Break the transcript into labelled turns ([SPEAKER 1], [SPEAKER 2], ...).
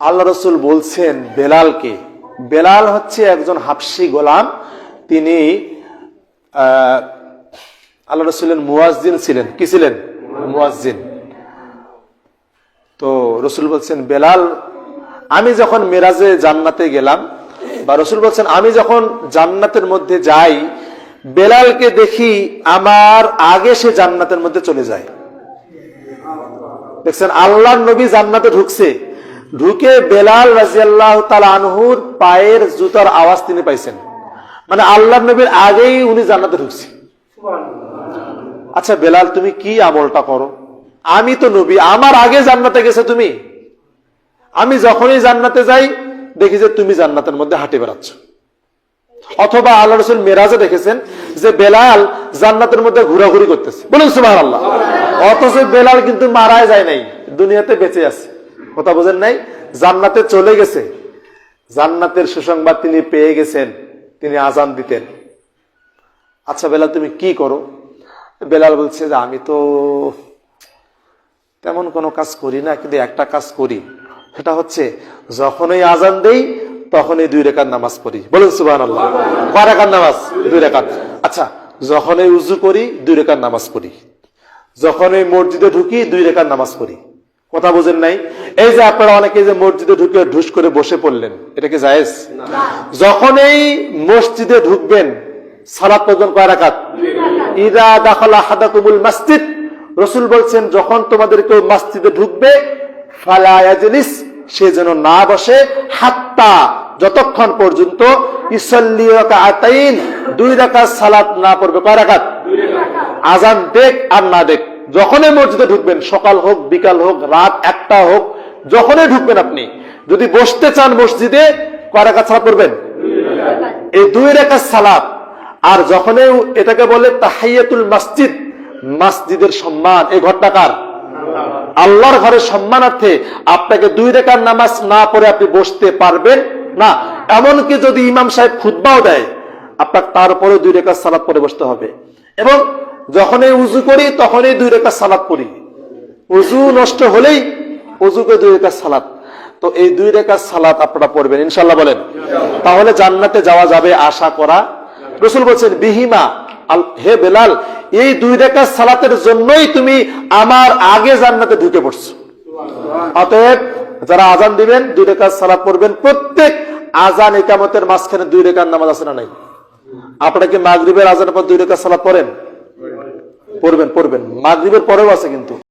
[SPEAKER 1] আল্লাহ রসুল বলছেন, বেলালকে। বেলাল হচ্ছে একজন হাফসি গোলাম। তিনি আল্লাহ রসুলের মুয়াজ্জিন ছিলেন। কি ছিলেন? মুয়াজ্জিন। তো রসুল বলছেন, বেলাল, আমি যখন মেরাজে জান্নাতে গেলাম, বা রসুল বলছেন, আমি যখন জান্নাতের মধ্যে যাই, বেলালকে দেখি আমার আগে সে জান্নাতের মধ্যে চলে যায়। দেখছেন আল্লাহ নবী জান্নাতে ঢুকছে। ঢুকে বেলাল রাজিয়াল্লাহ তাল আনহুর পায়ের জুতার আওয়াজ তিনি পাইছেন। মানে আল্লাহ নবীর আগেই উনি জান্নাতে ঢুকছে। আচ্ছা বেলাল, তুমি কি আমলটা করো? আমি তো নবী, আমার আগে জান্নাতে গেছে তুমি। আমি যখনই জান্নাতে যাই, দেখি যে তুমি জান্নাতের মধ্যে হাঁটে বেড়াচ্ছ। অথবা আল্লাহ রসুল মেরাজে দেখেছেন যে বেলাল জান্নাতের মধ্যে ঘোরাঘুরি করতেছে। বলুন সুমার আল্লাহ অথচ বেলাল কিন্তু মারাই যায় নাই, দুনিয়াতে বেঁচে আছে। কথা বোঝেন নাই? জান্নাতে চলে গেছে। জান্নাতের সুসংবাদ তিনি পেয়ে গেছেন, তিনি আজান দিতেন। আচ্ছা বেলাল তুমি কি করো? বেলাল বলছে যে আমি তো তেমন কোনো কাজ করি না, কিন্তু একটা কাজ করি। সেটা হচ্ছে, যখনই আজান দেই, তখনই দুই রেখার নামাজ পড়ি। বলুন সুবাহ আল্লাহ কয় রেখার নামাজ? দুই রেখার আচ্ছা যখনই উজু করি, দুই রেখার নামাজ পড়ি। যখনই মসজিদে ঢুকি, দুই রেখার নামাজ পড়ি। কথা বোঝেন নাই? এই যে আপনারা অনেকে যে মসজিদে ঢুকে ঢুস করে বসে পড়লেন এটা কি জায়েজ? যখনই মসজিদে ঢুকবেন সালাত পর্যন্ত কয় রাখাত ইদা দাখলা হাদাকুমুল মসজিদ। রসুল বলছেন যখন তোমাদের কেউ মসজিদে ঢুকবে ফালায়াজলিস সে যেন না বসে হাত্তা যতক্ষণ পর্যন্ত ইসল্লি আতাইন দুই রাকাত সালাত না পড়বে কয় রাকাত? আজান দেখ আর না দেখ যখনই মসজিদে ঢুকবেন সকাল হোক বিকাল হোক রাত একটা হোক যখনই ঢুকবেন আপনি, যদি বসতে চান মসজিদে, কয় সালাত পড়বেন? এই দুই রেখার সালাত। আর যখনই এটাকে বলে তাহাইয়াতুল মসজিদ, মসজিদের সম্মান, এই ঘটনাকার আল্লাহর ঘরের সম্মানার্থে আপনাকে দুই রেখার নামাজ না পড়ে আপনি বসতে পারবেন না। এমনকি যদি ইমাম সাহেব খুদ্বাও দেয়, আপনার তারপরে দুই রেখার সালাদ পরে বসতে হবে। এবং যখনই উজু করি, তখনই দুই রেখার সালাদ পড়ি। উজু নষ্ট হলেই উজুকে দুই রেখার সালাদ তো এই দুই রেখার সালাদ আপনারা পড়বেন ইনশাল্লাহ বলেন। তাহলে জান্নাতে যাওয়া যাবে আশা করা। রসুল বলছেন, বিহিমা হে বেলাল, এই দুই রেখার সালাতের জন্যই তুমি আমার আগে জান্নাতে ঢুকে পড়ছো। অতএব যারা আজান দিবেন, দুই রেখার সালাত পড়বেন। প্রত্যেক আজান একামতের মাঝখানে দুই রেখার নামাজ আছে না নাই? আপনারা কি মাগরিবের আজানের পর দুই রেখার সালাত পড়েন? পড়বেন পড়বেন। মাগরিবের পরেও আছে কিন্তু।